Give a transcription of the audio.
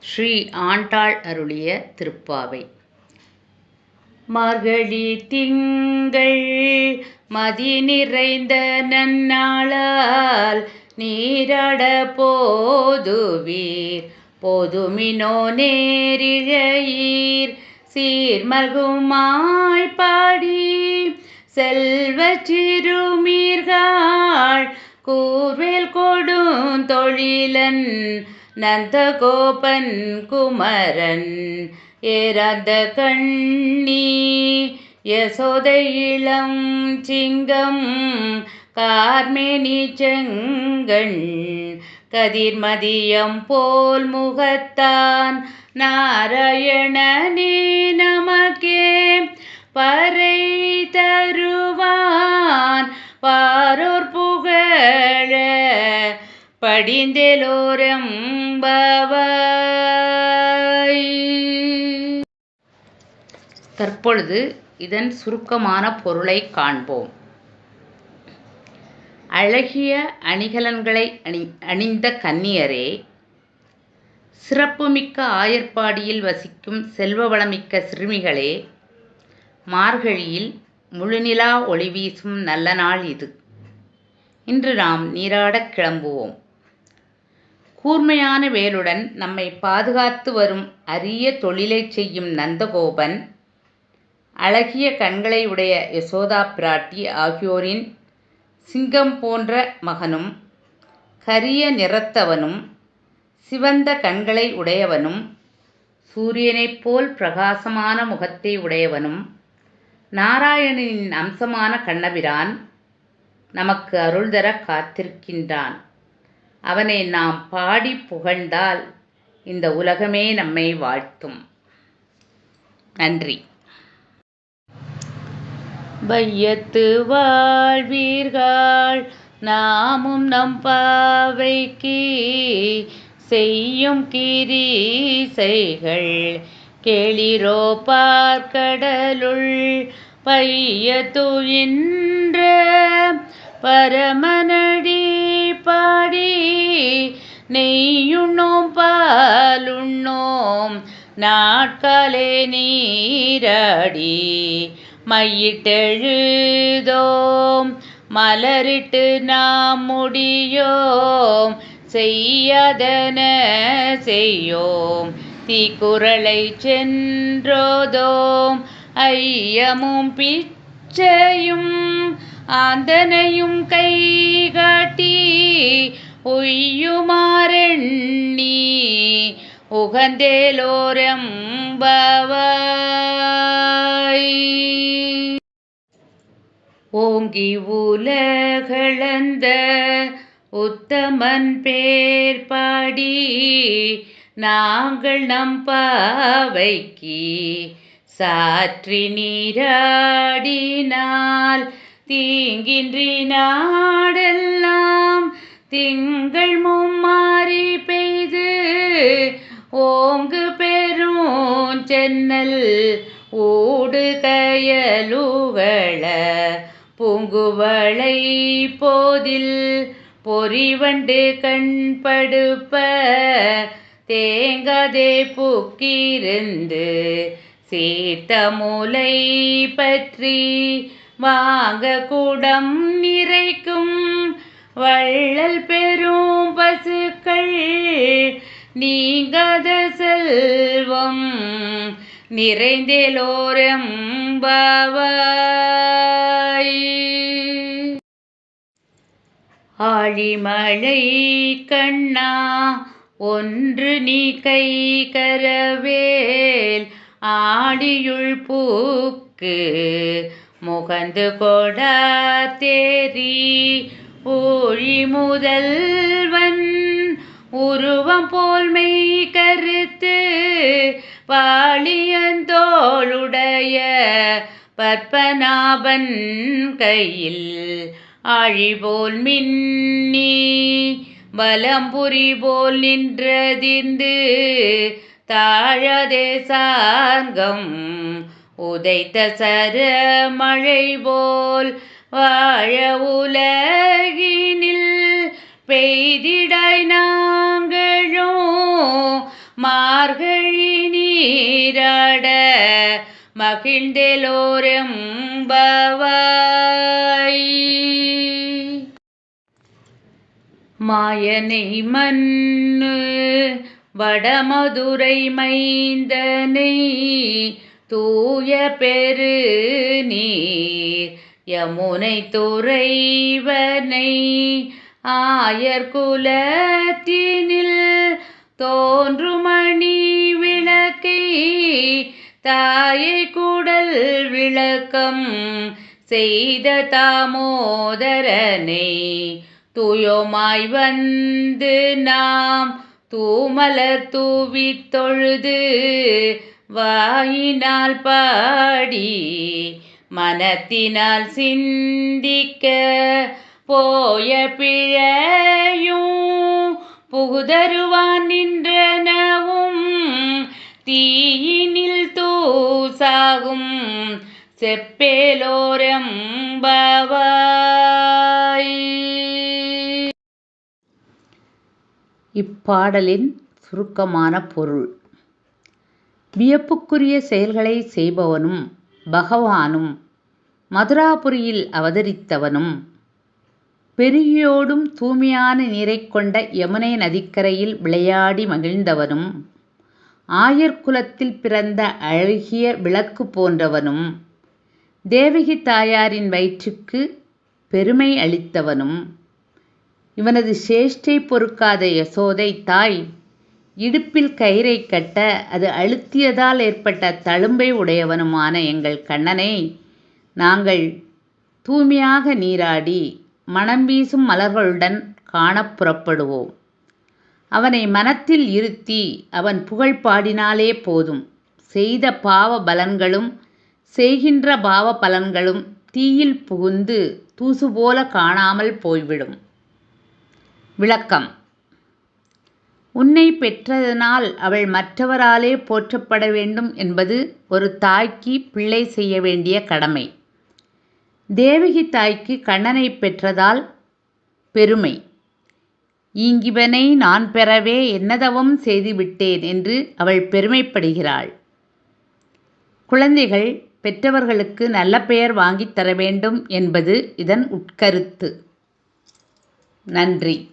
ஸ்ரீ ஆண்டாள் அருளிய திருப்பாவை. மார்கழி திங்கள் மதி நிறைந்த நன்னாளால் நீராட போதுவீர். போதுமினோ நேரிழையீர். சீர்மல்குமாய் பாடி செல்வ சிறுமீர்கள். கூர்வேல் கொடும் தொழிலன் நந்தகோபன் குமரன் ஏறாத கண்ணி யசோதை இளம் சிங்கம் கார்மேனி செங்கண் கதிர்மதியம் போல் முகத்தான் நாராயணனே நமக்கே பறை தருவான் பாரோர் புகழ படிந்தெலோரம்பவாய். தற்பொழுது இதன் சுருக்கமான பொருளை காண்போம். அழகிய அணிகலன்களை அணி அணிந்த கன்னியரே சிறப்புமிக்க ஆயர்பாடியில் வசிக்கும் செல்வ வளமிக்க சிறுமிகளே மார்கழியில் முழுநிலா ஒளி வீசும் நல்ல நாள் இது. இன்று நாம் நீராடக் கிளம்புவோம். கூர்மையான வேலுடன் நம்மை பாதுகாத்து வரும் அரிய தொழிலைச் செய்யும் நந்தகோபன் அழகிய கண்களை உடைய யசோதா பிராட்டி ஆகியோரின் சிங்கம் போன்ற மகனும் கரிய நிறத்தவனும் சிவந்த கண்களை உடையவனும் சூரியனைப் போல் பிரகாசமான முகத்தை உடையவனும் நாராயணனின் அம்சமான கண்ணபிரான் நமக்கு அருள் தர காத்திருக்கின்றான். அவனை நாம் பாடி புகழ்ந்தால் இந்த உலகமே நம்மை வாழ்த்தும். நன்றி. வையத்து வாழ்வீர்கள் நாமும் நம் பாவைக்கு செய்யும் கிரீசைகள். கேளிரோ பார்க்கடலுள் பைய துயின்ற பரமனடி நெய்யுண்ணோம் பாலுண்ணோம் நாட்களே நீராடி. மையிட்டெழுதோம் மலரிட்டு நாம் முடியோம் செய்யாதன செய்யோம். தீக்குறளை சென்றோதோம் ஐயமும் பிச்சையும் ஆந்தனையும் கை காட்டி பொய்யுமாறெண்ணி உகந்தேலோரம்பவாய் ஓங்கி உலகளந்த உத்தமன் பேர் பாடி நாங்கள் நம் பாவைக்கு சாற்றி நீராடினால் தீங்கின்றி நாடெல்லாம் திங்கள் மும்மாறி பெய்து ஓங்கு பெரும் சென்னல் ஊடு கயலுகள பூங்குவளை போதில் பொறிவண்டு கண்படுப்ப தேங்காதே புக்கிருந்து சீத்த மூலை பற்றி வாங்க கூடம் நிறைக்கும் வள்ளல் பெரும் பசுக்கள் நீங்கத செல்வம் நிறைந்தேலோரம்பாவாய். ஆழிமழை கண்ணா ஒன்று நீ கை கரவேல். ஆடியுள் பூக்கு முகந்து கொடா தேரி ஊழி முதல்வன் உருவம் போல் மெய் கருத்து பாளியந்தோளுடைய பற்பநாபன் கையில் அழிபோல் மின்னி பலம்புரி போல் நின்றதிர்ந்து தாழதே சாங்கம் உதைத்த சர மழை போல் வாழ உலகினில் பெய்திடாய் நாங்களும் மா நீராட மகிழ்ந்தெலோரெம்பவாய். மாயனை மண்ணு வடமதுரை மைந்தனை தூய பெரு நீர் யமுனை துறைவனை ஆயர் குலத்தினில் தோன்றுமணி விளக்கை தாயை குடல் விளக்கம் செய்த தாமோதரனை துயோமாய் வந்து நாம் தூமலர் தூவி தொழுது வாயினால் பாடி மனத்தினால் சிந்திக்க போய பிழையும் புகுதருவான் நின்றனவும் தீயினில் தூசாகும் செப்பேலோரெம்பவாய். இப்பாடலின் சுருக்கமான பொருள். வியப்புக்குரிய செயல்களை செய்பவனும் பகவானும் மதுராபுரியில் அவதரித்தவனும் பெருகியோடும் தூய்மையான நீரைக் கொண்ட யமுனை நதிக்கரையில் விளையாடி மகிழ்ந்தவனும் ஆயர்குலத்தில் பிறந்த அழகிய விளக்கு போன்றவனும் தேவகி தாயாரின் வயிற்றுக்கு பெருமை அளித்தவனும். இவனது சேஷ்டை பொறுக்காத யசோதை தாய் இடுப்பில் கயிறைக் கட்ட அது அழுத்தியதால் ஏற்பட்ட தழும்பை உடையவனுமான எங்கள் கண்ணனை நாங்கள் தூய்மையாக நீராடி மணம் வீசும் மலர்களுடன் காணப் புறப்படுவோம். அவனை மனத்தில் இருத்தி அவன் புகழ் பாடினாலே போதும். செய்த பாவ பலன்களும் செய்கின்ற பாவ பலன்களும் தீயில் புகுந்து தூசு போல காணாமல் போய்விடும். விளக்கம். உன்னை பெற்றதனால் அவள் மற்றவராலே போற்றப்பட வேண்டும் என்பது ஒரு தாய்க்கு பிள்ளை செய்ய வேண்டிய கடமை. தேவகி தாய்க்கு கண்ணனை பெற்றதால் பெருமை. ஈங்கிவனை நான் பெறவே என்னதவும் செய்துவிட்டேன் என்று அவள் பெருமைப்படுகிறாள். குழந்தைகள் பெற்றவர்களுக்கு நல்ல பெயர் வாங்கித் தர வேண்டும் என்பது இதன் உட்கருத்து. நன்றி.